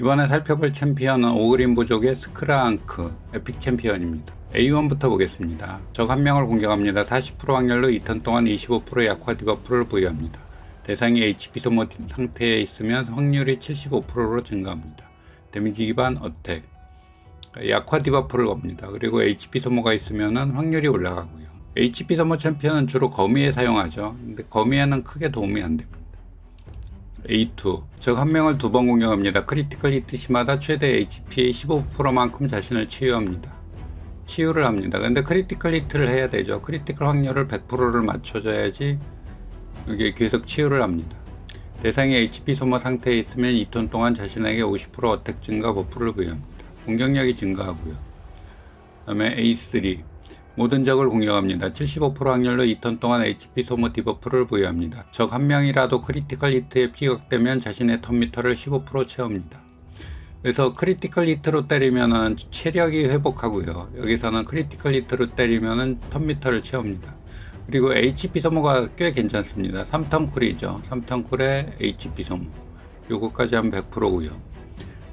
이번에 살펴볼 챔피언은 오그린 부족의 스크라앙크 에픽 챔피언입니다. A1부터 보겠습니다. 적 한 명을 공격합니다. 40% 확률로 2턴 동안 25% 약화 디버프를 부여합니다. 대상이 HP 소모 상태에 있으면 확률이 75%로 증가합니다. 데미지 기반 어택 약화 디버프를 겁니다. 그리고 HP 소모가 있으면 확률이 올라가고요. HP 소모 챔피언은 주로 거미에 사용하죠. 근데 거미에는 크게 도움이 안 됩니다. A2 적한 명을 두 번 공격합니다. 크리티컬 히트 시마다 최대 HP의 15%만큼 자신을 치유합니다. 치유를 합니다. 근데 크리티컬 히트를 해야 되죠. 크리티컬 확률을 100%를 맞춰줘야지 이게 계속 치유를 합니다. 대상이 HP 소모 상태에 있으면 2톤 동안 자신에게 50% 어택 증가 버프를 부여합니다. 공격력이 증가하고요. 그 다음에 A3 모든 적을 공격합니다. 75% 확률로 2턴 동안 HP 소모 디버프를 부여합니다. 적 한 명이라도 크리티컬 히트에 피격되면 자신의 턴미터를 15% 채웁니다. 그래서 크리티컬 히트로 때리면은 체력이 회복하고요. 여기서는 크리티컬 히트로 때리면은 턴미터를 채웁니다. 그리고 HP 소모가 꽤 괜찮습니다. 3턴 쿨이죠. 3턴 쿨에 HP 소모. 요거까지 하면 100%고요.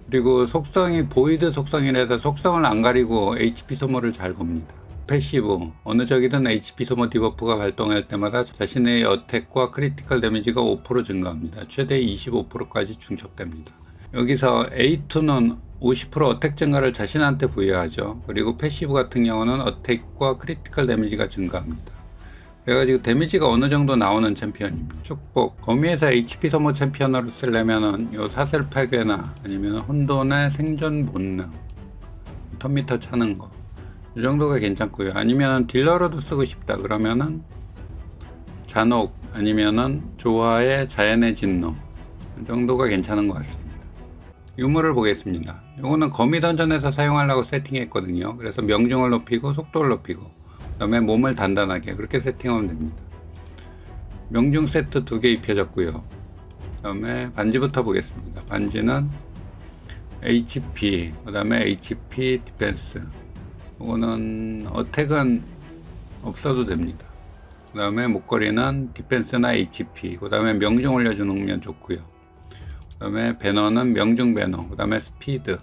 그리고 속성이 보이드 속성이라서 속성을 안 가리고 HP 소모를 잘 겁니다. 패시브 어느 적이든 HP 소모 디버프가 발동할 때마다 자신의 어택과 크리티컬 데미지가 5% 증가합니다. 최대 25%까지 중첩됩니다. 여기서 A2는 50% 어택 증가를 자신한테 부여하죠. 그리고 패시브 같은 경우는 어택과 크리티컬 데미지가 증가합니다. 그래가지고 데미지가 어느 정도 나오는 챔피언입니다. 축복 거미에서 HP 소모 챔피언으로 쓰려면은 요 사슬패괴나 아니면 혼돈의 생존 본능 턴미터 차는 거 이 정도가 괜찮고요. 아니면은 딜러로도 쓰고 싶다 그러면은 잔혹 아니면은 조화의 자연의 진노 이 정도가 괜찮은 것 같습니다. 유물을 보겠습니다. 요거는 거미 던전에서 사용하려고 세팅했거든요. 그래서 명중을 높이고 속도를 높이고 그다음에 몸을 단단하게 그렇게 세팅하면 됩니다. 명중 세트 두 개 입혀졌고요. 그다음에 반지부터 보겠습니다. 반지는 HP, 그다음에 HP 디펜스. 이거는 어택은 없어도 됩니다. 그 다음에 목걸이는 디펜스나 HP, 그 다음에 명중 올려주는 좋고요. 그 다음에 배너는 명중 배너, 그 다음에 스피드.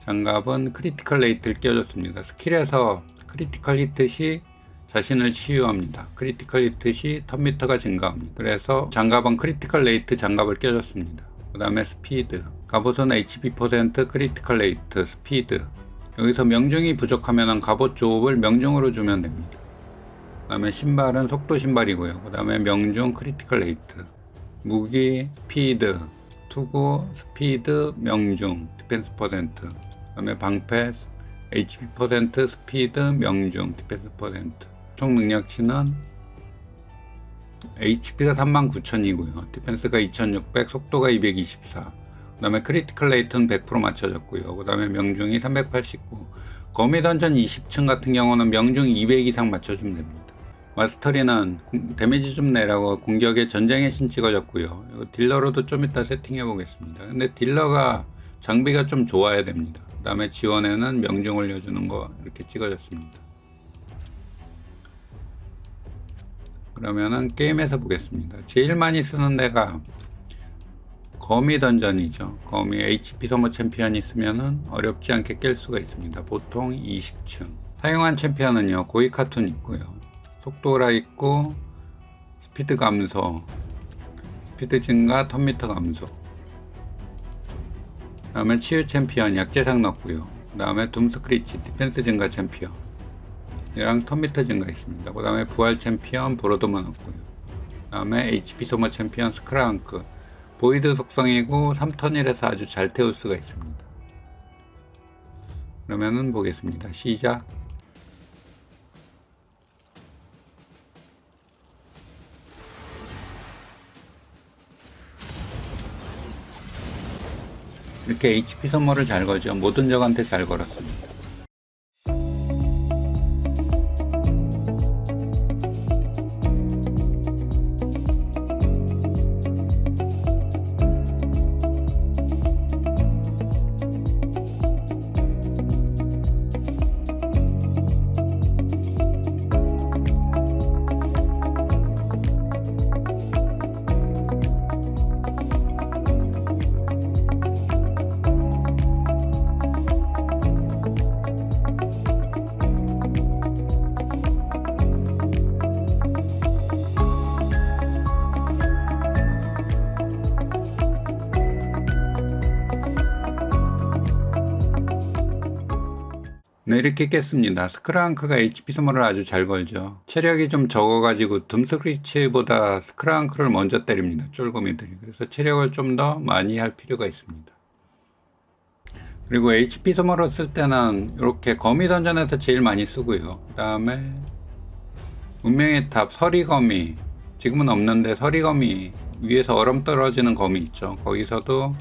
장갑은 크리티컬 레이트를 끼워줬습니다. 스킬에서 크리티컬 히트 시 자신을 치유합니다. 크리티컬 히트 시 턴미터가 증가합니다. 그래서 장갑은 크리티컬 레이트 장갑을 껴줬습니다. 그 다음에 스피드. 갑옷은 HP 퍼센트 크리티컬 레이트 스피드. 여기서 명중이 부족하면 갑옷 조업을 명중으로 주면 됩니다. 그 다음에 신발은 속도 신발이고요. 그 다음에 명중 크리티컬 레이트. 무기 스피드. 투구 스피드 명중 디펜스 퍼센트. 그 다음에 방패 HP 퍼센트 스피드 명중 디펜스 퍼센트 총 능력치는 HP가 39,000이고요 디펜스가 2,600 속도가 224 그 다음에 크리티컬 레이트는 100% 맞춰졌고요. 그 다음에 명중이 389 거미 던전 20층 같은 경우는 명중 200 이상 맞춰주면 됩니다. 마스터리는 공- 데미지 좀 내라고 공격에 전쟁의 신 찍어졌고요. 딜러로도 좀 이따 세팅해 보겠습니다. 근데 딜러가 장비가 좀 좋아야 됩니다. 그 다음에 지원에는 명중 올려주는 거 이렇게 찍어줬습니다. 그러면은 게임에서 보겠습니다. 제일 많이 쓰는 데가 거미 던전이죠. 거미 HP 소모 챔피언이 있으면은 어렵지 않게 깰 수가 있습니다. 보통 20층. 사용한 챔피언은요. 고이 카툰 있고요. 속도라 있고 스피드 감소, 스피드 증가, 턴미터 감소. 그 다음에 치유 챔피언 약재상 넣고요. 그 다음에 둠 스크리치 디펜스 증가 챔피언 이랑 턴미터 증가 있습니다. 그 다음에 부활 챔피언 브로드만 넣고요. 그 다음에 HP 소모 챔피언 스크라운크 보이드 속성이고 3턴이라서 아주 잘 태울 수가 있습니다. 그러면은 보겠습니다. 시작. 이렇게 HP 선물을 잘 거죠. 모든 적한테 잘 걸었습니다. 네, 이렇게 깼습니다. 스크랑크가 HP 소모를 아주 잘 걸죠. 체력이 좀 적어가지고 둠스크리치보다 스크랑크를 먼저 때립니다. 쫄고미들이. 그래서 체력을 좀 더 많이 할 필요가 있습니다. 그리고 HP 소모로 쓸 때는 이렇게 거미 던전에서 제일 많이 쓰고요. 그 다음에 운명의 탑 서리거미 지금은 없는데 서리거미 위에서 얼음 떨어지는 거미 있죠. 거기서도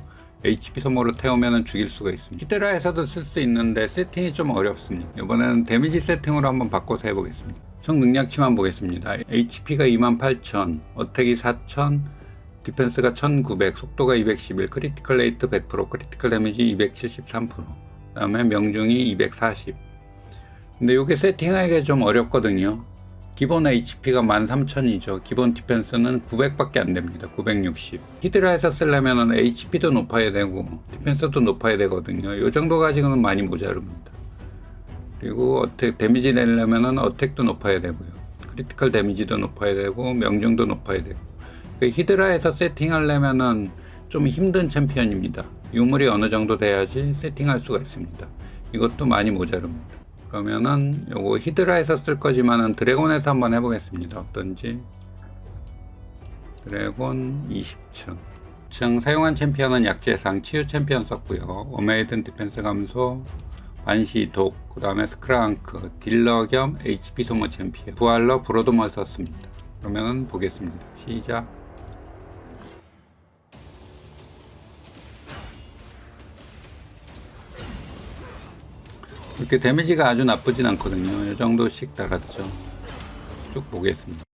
HP 소모로 태우면 죽일 수가 있습니다. 히드라에서도 쓸 수 있는데 세팅이 좀 어렵습니다. 이번에는 데미지 세팅으로 한번 바꿔서 해보겠습니다. 총 능력치만 보겠습니다. HP가 28,000, 어택이 4,000, 디펜스가 1900, 속도가 211, 크리티컬 레이트 100%, 크리티컬 데미지 273%, 그 다음에 명중이 240. 근데 이게 세팅하기가 좀 어렵거든요. 기본 HP가 13,000이죠. 기본 디펜스는 900밖에 안 됩니다. 960. 히드라에서 쓰려면 HP도 높아야 되고 디펜스도 높아야 되거든요. 이 정도 가지고는 많이 모자릅니다. 그리고 어택 데미지 내려면 어택도 높아야 되고요. 크리티컬 데미지도 높아야 되고 명중도 높아야 되고. 그 히드라에서 세팅하려면은 좀 힘든 챔피언입니다. 유물이 어느 정도 돼야지 세팅할 수가 있습니다. 이것도 많이 모자릅니다. 그러면은 요거 히드라에서 쓸 거지만은 드래곤에서 한번 해보겠습니다. 어떤지 드래곤 20층 층 사용한 챔피언은 약재상 치유 챔피언 썼고요. 오메이든 디펜스 감소 반시 독, 그 다음에 스크랑크, 딜러 겸 HP 소모 챔피언 부활러 브로드먼 썼습니다. 그러면은 보겠습니다. 시작 이렇게 데미지가 아주 나쁘진 않거든요. 이 정도씩 달았죠. 쭉 보겠습니다.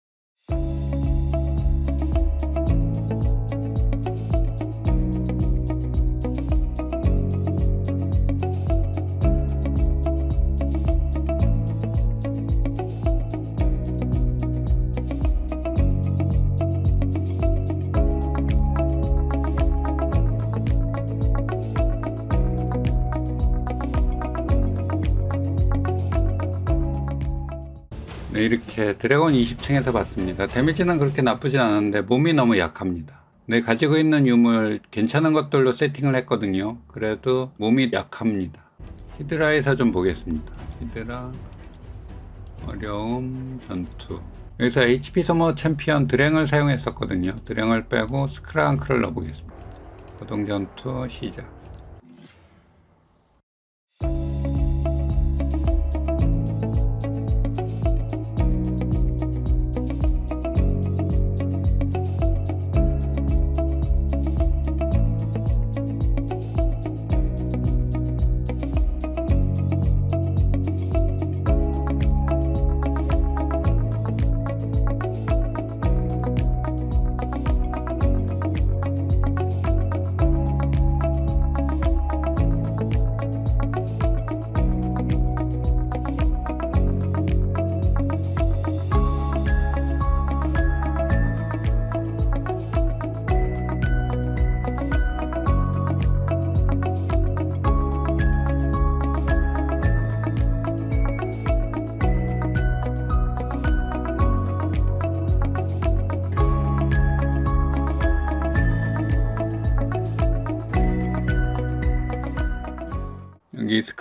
네, 이렇게 드래곤 20층에서 봤습니다. 데미지는 그렇게 나쁘진 않은데 몸이 너무 약합니다. 네, 가지고 있는 유물 괜찮은 것들로 세팅을 했거든요. 그래도 몸이 약합니다. 히드라에서 좀 보겠습니다. 히드라 어려움 전투 여기서 HP 소모 챔피언 드랭을 사용했었거든요. 드랭을 빼고 스크랑크를 넣어보겠습니다. 고동 전투 시작.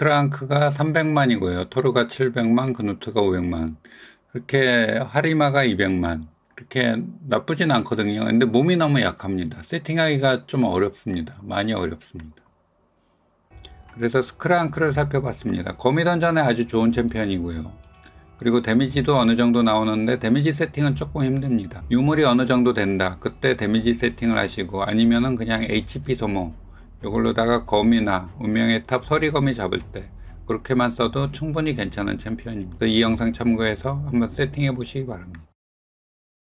크랑크가 300만이고요. 토르가 700만, 그누트가 500만. 그렇게 하리마가 200만. 그렇게 나쁘진 않거든요. 근데 몸이 너무 약합니다. 세팅하기가 좀 어렵습니다. 많이 어렵습니다. 그래서 스크랑크를 살펴봤습니다. 거미던전에 아주 좋은 챔피언이고요. 그리고 데미지도 어느 정도 나오는데 데미지 세팅은 조금 힘듭니다. 유물이 어느 정도 된다. 그때 데미지 세팅을 하시고 아니면은 그냥 HP 소모 이걸로다가 거미나 운명의 탑 서리거미 잡을 때 그렇게만 써도 충분히 괜찮은 챔피언입니다. 이 영상 참고해서 한번 세팅해 보시기 바랍니다.